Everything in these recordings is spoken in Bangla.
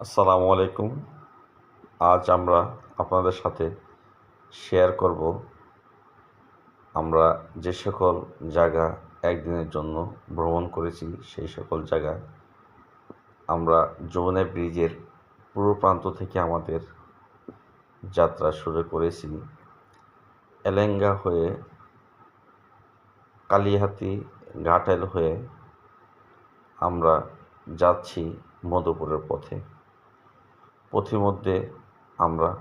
আসসালামু আলাইকুম। আজ আমরা আপনাদের সাথে শেয়ার করব আমরা যে সকল জায়গা একদিনের জন্য ভ্রমণ করেছি, সেই সকল জায়গা আমরা যমুনা ব্রিজের পূর্ব প্রান্ত থেকে আমাদের যাত্রা শুরু করেছি। এলেঙ্গা হয়ে কালিহাতি ঘাটাইল হয়ে আমরা যাচ্ছি মধুপুরের পথে। পথিমধ্যে আমরা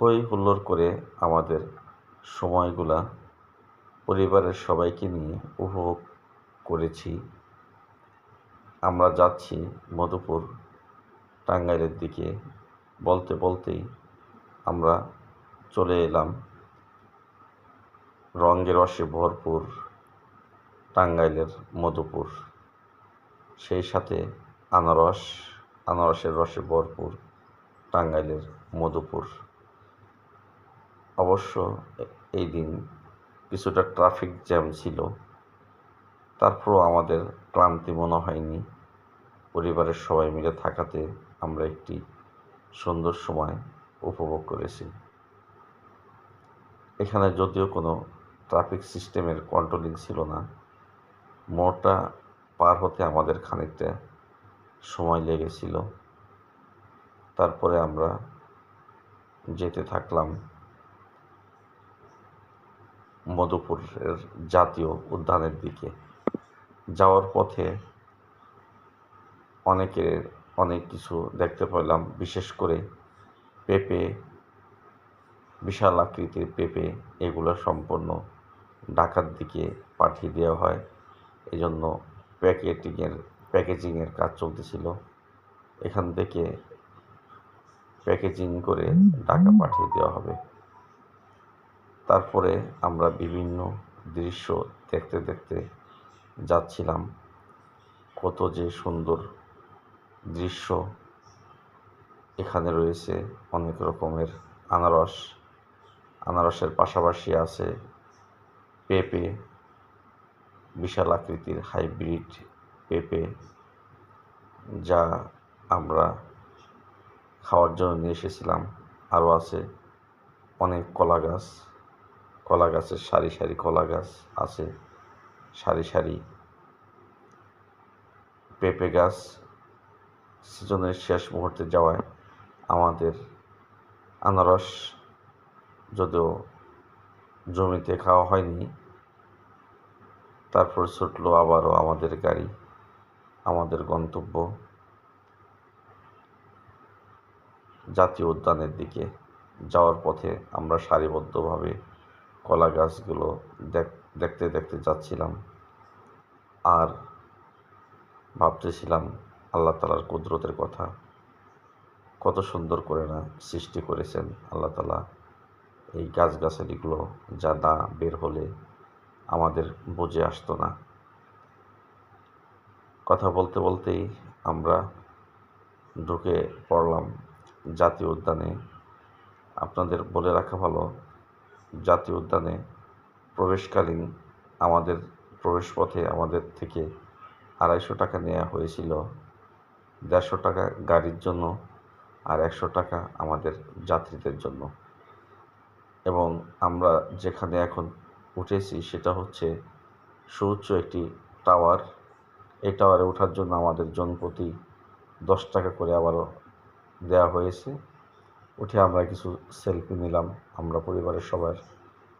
হই হুল্লোড় করে আমাদের সময়গুলা পরিবারের সবাইকে নিয়ে উপভোগ করেছি। আমরা যাচ্ছি মধুপুর টাঙ্গাইলের দিকে। বলতে বলতেই আমরা চলে এলাম রঙের রসে ভরপুর টাঙ্গাইলের মধুপুর। সেই সাথে আনারস আনারসের রসে ভরপুর, টাঙ্গাইলের মধুপুর। অবশ্য এই দিন কিছুটা ট্রাফিক জ্যাম ছিল, তারপরও আমাদের ক্লান্তি মনে হয়নি। পরিবারের সবাই মিলে থাকাতে আমরা একটি সুন্দর সময় উপভোগ করেছি। এখানে যদিও কোনো ট্রাফিক সিস্টেমের কন্ট্রোলিং ছিল না, মোড়টা পার হতে আমাদের খানিকটা সময় লেগেছিল। তারপরে আমরা যেতে থাকলাম মধুপুরের জাতীয় উদ্যানের দিকে। যাওয়ার পথে অনেকের অনেক কিছু দেখতে পেলাম, বিশেষ করে পেঁপে, বিশাল আকৃতির পেঁপে, এগুলো সম্পূর্ণ ঢাকার দিকে পাঠিয়ে দেওয়া হয়। এজন্য প্যাকেটিংয়ের প্যাকেজিংয়ের কাজ চলতেছিল। এখান থেকে প্যাকেজিং করে ঢাকা পাঠিয়ে দেওয়া হবে। তারপরে আমরা বিভিন্ন দৃশ্য দেখতে দেখতে যাচ্ছিলাম। কত যে সুন্দর দৃশ্য এখানে রয়েছে অনেক রকমের আনারস। আনারসের পাশাপাশি আছে পেঁপে বিশাল আকৃতির হাইব্রিড পেঁপে যা আমরা খাওয়ার জন্য নিয়ে এসেছিলাম। আরও আছে অনেক কলা গাছ। কলা গাছের সারি সারি কলা গাছ আছে। সারি সারি পেঁপে গাছ সিজনের শেষ মুহূর্তে যাওয়ায় আমাদের আনারস যদিও জমিতে খাওয়া হয়নি, তারপর ছুটলো আবারও আমাদের গাড়ি। আমাদের গন্তব্য জাতীয় উদ্যানের দিকে। যাওয়ার পথে আমরা সারিবদ্ধভাবে কলা গাছগুলো দেখ- দেখতে দেখতে যাচ্ছিলাম আর ভাবতেছিলাম, আল্লাহ তালার কুদরতের কথা। কত সুন্দর করে না সৃষ্টি করেছেন আল্লাহ তালা এই গাছগাছালিগুলো, যা না বের হলে আমাদের বুঝে আসতো না। কথা বলতে বলতেই আমরা ঢুকে পড়লাম জাতীয় উদ্যানে। আপনাদের বলে রাখা ভালো, জাতীয় উদ্যানে প্রবেশকালীন আমাদের প্রবেশপথে আমাদের থেকে আড়াইশো টাকা নেওয়া হয়েছিল। দেড়শো টাকা গাড়ির জন্য আর একশো টাকা আমাদের যাত্রীদের জন্য। এবং আমরা যেখানে এখন উঠেছি সেটা হচ্ছে সুউচ্চ একটি টাওয়ার এই টাওয়ারে ওঠার জন্য আমাদের জনপ্রতি দশ টাকা করে আবারও দেওয়া হয়েছে। উঠে আমরা কিছু সেলফি নিলাম। আমরা পরিবারের সবার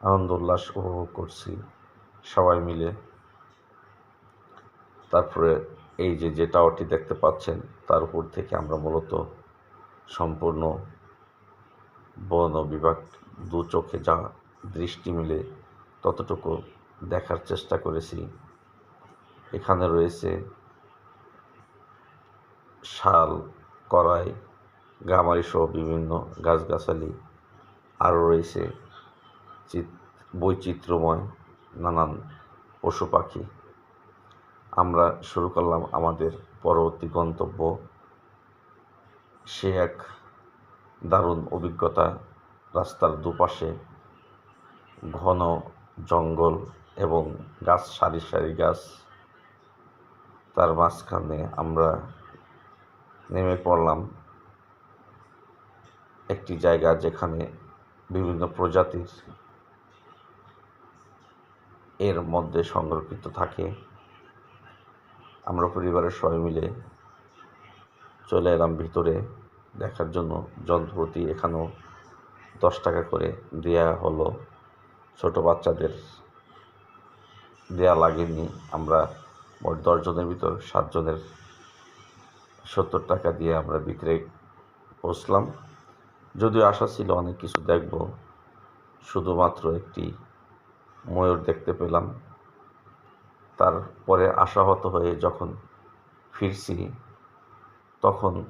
আনন্দ উল্লাস উপভোগ করছি। সবাই মিলে। তারপরে এই যে যে টাওয়ারটি দেখতে পাচ্ছেন, তার উপর থেকে আমরা মূলত সম্পূর্ণ বন বিভাগ দু চোখে যা দৃষ্টি মিলে ততটুকু দেখার চেষ্টা করেছি। এখানে রয়েছে শাল করাই গামারি সহ বিভিন্ন গাছগাছালি। আরও রয়েছে চিত, বৈচিত্র্যময় নানান পশু পাখি। আমরা শুরু করলাম আমাদের পরবর্তী গন্তব্য। সে এক দারুণ অভিজ্ঞতা, রাস্তার দুপাশে ঘন জঙ্গল এবং গাছ, সারি সারি গাছ। তার মাঝখানে আমরা নেমে পড়লাম একটি জায়গা যেখানে বিভিন্ন প্রজাতির এর মধ্যে সংরক্ষিত থাকে। আমরা পরিবারের সবাই মিলে চলে এলাম ভিতরে। দেখার জন্য যন্ত্রপাতি এখানেও দশ টাকা করে দেয়া হলো। ছোট বাচ্চাদের দেয়া লাগেনি। আমরা মোট দশজনের ভিতর সাতজনের সত্তর টাকা দিয়ে আমরা ভিতরে বসলাম যদিও আশা ছিল অনেক কিছু দেখব, শুধুমাত্র একটি ময়ূর দেখতে পেলাম। তারপরে আশাহত হয়ে যখন ফিরছি, তখন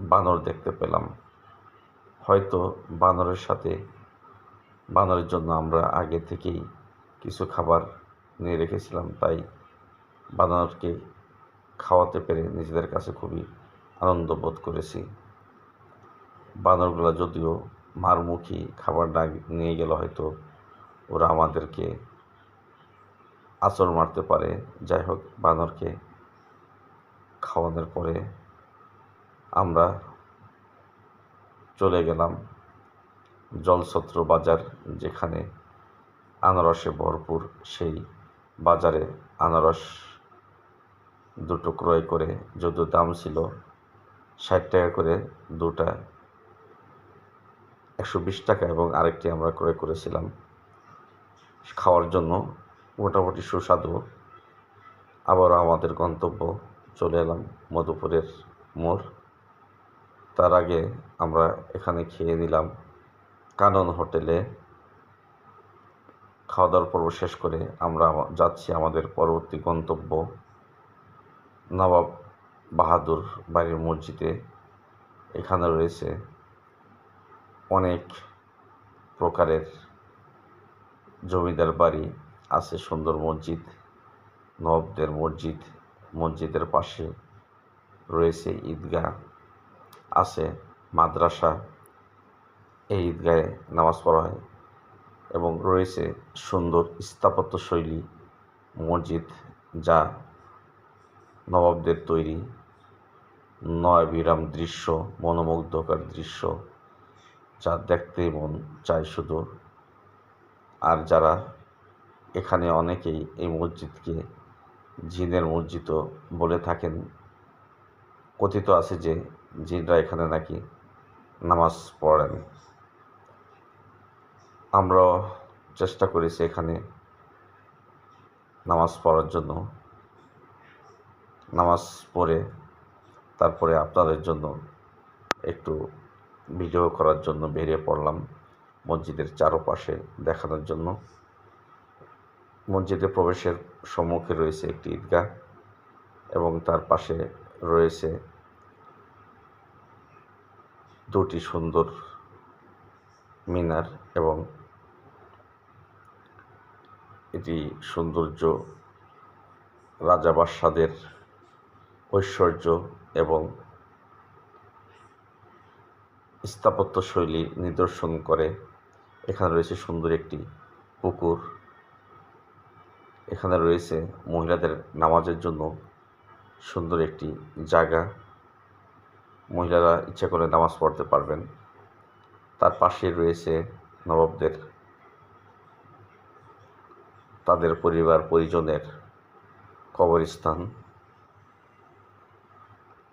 বানর দেখতে পেলাম। হয়তো বানরের সাথে, বানরের জন্য আমরা আগে থেকেই কিছু খাবার নিয়ে রেখেছিলাম। তাই বানরকে খাওয়াতে পেরে নিজেদের কাছে খুবই আনন্দ বোধ করেছি। বানরগুলো যদিও মারমুখী খাবার না নিয়ে গেলে হয়তো ওরা আমাদেরকে আচর মারতে পারে। যাই হোক, বানরকে খাওয়ানোর পরে আমরা চলে গেলাম জলছত্র বাজার, যেখানে আনারসে ভরপুর সেই বাজারে আনারস দুটো ক্রয় করে, যদিও দাম ছিল ষাট টাকা করে দুটা, একশো বিশ টাকা এবং আরেকটি আমরা ক্রয় করেছিলাম খাওয়ার জন্য। মোটামুটি সুস্বাদু। আবারও আমাদের গন্তব্য চলে এলাম মধুপুরের মোড়। তার আগে আমরা এখানে খেয়ে নিলাম কানন হোটেলে। খাওয়া দাওয়ার পর্ব শেষ করে আমরা যাচ্ছি আমাদের পরবর্তী গন্তব্য নবাব বাহাদুর বাড়ির মসজিদে। এখানে রয়েছে অনেক প্রকারের জমিদার বাড়ি আছে, সুন্দর মসজিদ, নবাবদের মসজিদ, মসজিদের পাশে রয়েছে ঈদগাহ, আছে মাদ্রাসা। এই ঈদগাহে নামাজ পড়া হয়। এবং রয়েছে সুন্দর স্থাপত্য শৈলী মসজিদ যা নবাবদের তৈরি। নয়বিরাম দৃশ্য, মনোমুগ্ধকর দৃশ্য যা দেখতে মন চায় শুধু। আর যারা এখানে অনেকেই এই মসজিদকে জিনের মসজিদও বলে থাকেন, কথিত আছে যে জিনরা এখানে নাকি নামাজ পড়েন। আমরাও চেষ্টা করেছি এখানে নামাজ পড়ার জন্য। নামাজ পড়ে তারপরে আপনাদের জন্য একটু ভিডিও করার জন্য বেরিয়ে পড়লাম মসজিদের চারপাশে দেখানোর জন্য। মসজিদে প্রবেশের সম্মুখে রয়েছে একটি ঈদগাহ এবং তার পাশে রয়েছে দুটি সুন্দর মিনার এবং এটি সৌন্দর্য, রাজা বাদশাদের ঐশ্বর্য এবং স্থাপত্য শৈলী নিদর্শন করে। এখানে রয়েছে সুন্দর একটি পুকুর। এখানে রয়েছে মহিলাদের নামাজের জন্য সুন্দর একটি জায়গা। মহিলারা ইচ্ছা করে নামাজ পড়তে পারবেন। তার পাশে রয়েছে নবাবদের তাদের পরিবার পরিজনের কবরস্থান।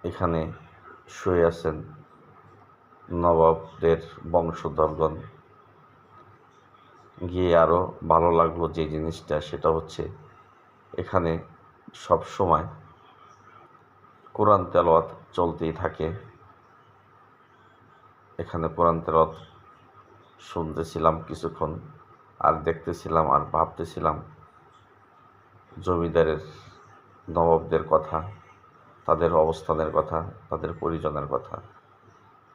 এখানে শুয়ে আছেন নবাবদের বংশধরগণ। গিয়ে আরও ভালো লাগল যে জিনিসটা, সেটা হচ্ছে এখানে সব সময় কোরআন তেলাওয়াত চলতেই থাকে। এখানে কোরআন তেলাওয়াত শুনতেছিলাম কিছুক্ষণ। আর দেখতেছিলাম আর ভাবতেছিলাম জমিদারের, নবাবদের কথা, তাদের অবস্থানের কথা, তাদের পরিজনের কথা।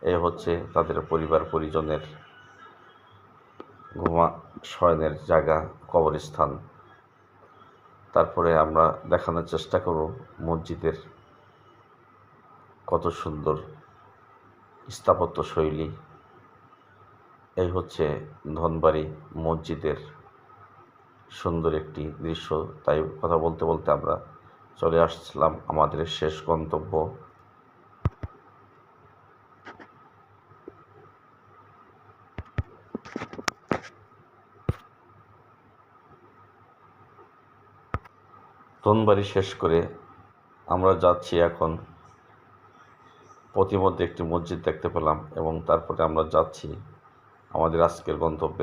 এ হচ্ছে তাদের পরিবার পরিজনের ঘুমা শয়নের জায়গা, কবরস্থান। তারপরে আমরা দেখানোর চেষ্টা করব মসজিদের কত সুন্দর স্থাপত্য শৈলী। এই হচ্ছে ধনবাড়ি মসজিদের সুন্দর একটি দৃশ্য। তাই কথা বলতে বলতে আমরা চলে আসছিলাম আমাদের শেষ গন্তব্য। ধনবাড়ি শেষ করে আমরা যাচ্ছি এখন। প্রতিমধ্যে একটি মসজিদ দেখতে পেলাম এবং তারপরে আমরা যাচ্ছি আমাদের আজকের গন্তব্যে